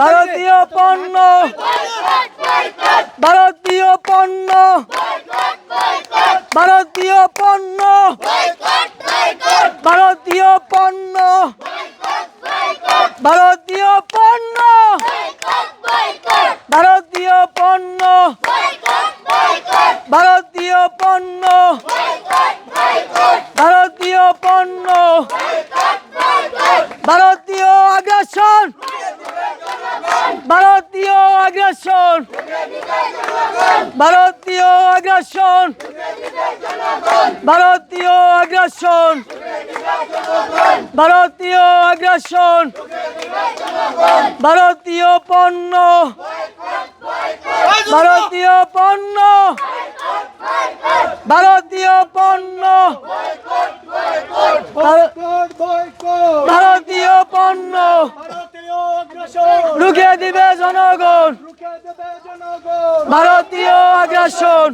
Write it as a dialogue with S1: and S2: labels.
S1: ভারতীয় পণ্য। ভারতীয় পণ্য। ভারতীয় পণ্য। ভারতীয় পণ্য। ভারতীয় পণ্য ভারতীয় পণ্য ভারতীয় পণ্য ভারতীয় পণ্য ভারতীয় আগ্রাসন ভারতীয় আগ্রাসন। ভারতীয় আগ্রাসন। ভারতীয় আগ্রাসন। ভারতীয় আগ্রাসন। ভারতীয় পণ্য। ভারতীয় পণ্য। ভারতীয় পণ্য। ভার- ভারতীয় পণ্য। রুখে দিবে জনগণ। ভারতীয় আগ্রাসন।